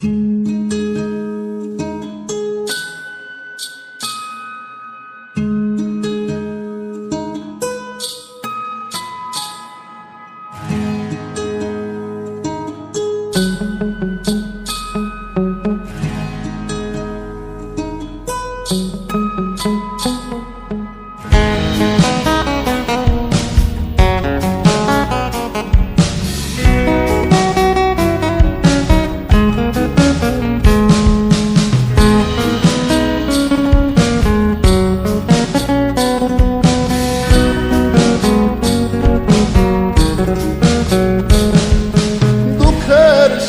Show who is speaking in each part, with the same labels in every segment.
Speaker 1: দুঃখের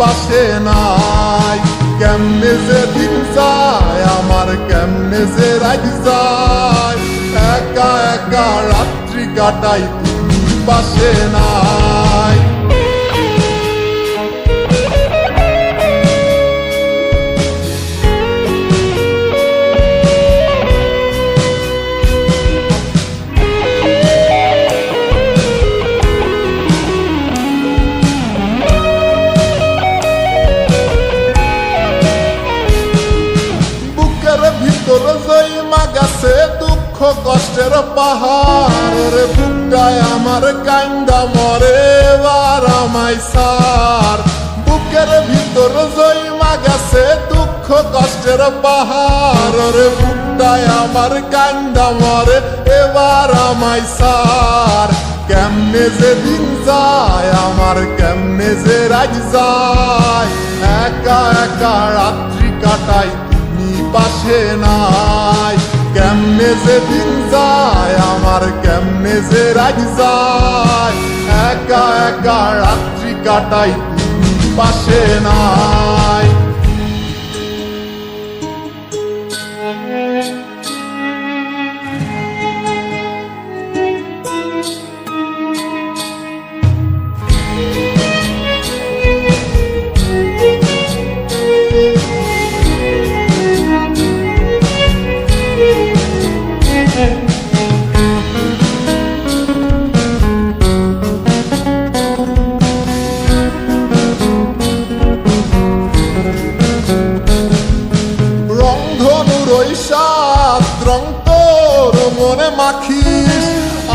Speaker 1: তুমি নাই। কেমনে যে দিন যায়, আমার কেমনে যে রাত যায়। একা একা রাত্রি কাটাই, তুমি পাশে কষ্টের পাহাড় রে বুকটায় আমার কান্দা মরে, এবার আমায় সার। বুকের ভিতর জৈমা গেছে দুঃখ, কষ্টের পাহাড় রে বুকটায় আমার কান্দা মরে, এবার আমায় সার। কেমনে যে দিন যায়, আমার কেমনে যে রাজ যায়। একা একা রাত্রি কাটাই তুমি পাশে নাই। কেমনে দিন যায় আমার কেমনে যে রাগ যায়। একা একা রাত্রি কাটাই পাশে নাই। সাত রং তোর মনে মাখিস।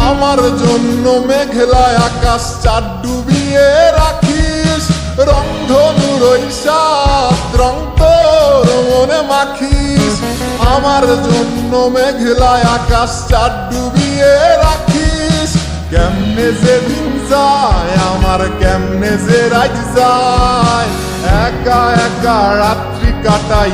Speaker 1: আমার জন্য মেঘলায় আকাশ চার ডুবিয়ে রাখিস। রংধনুর ওই সাত রং তোর মনে মাখিস। আমার জন্য মেঘলায় আকাশ চার ডুবিয়ে রাখিস। কেমনে যে দিন যায়, আমার কেমনে যে রাজ যায়। একা একা রাত্রি কাটাই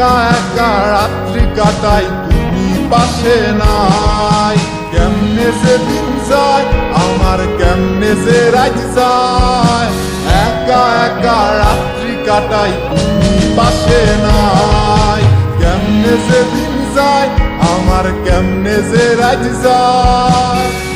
Speaker 1: একা একা রাত্রি কাটাই তুমি পাশে নাই। কেমনে যে দিন যায়, আমার কেমনে যে রাজ যায়। একা একা রাত্রি কাটাই তুমি পাশে নাই। কেমনে যে দিন যায়, আমার কেমনে যে রাজ যায়।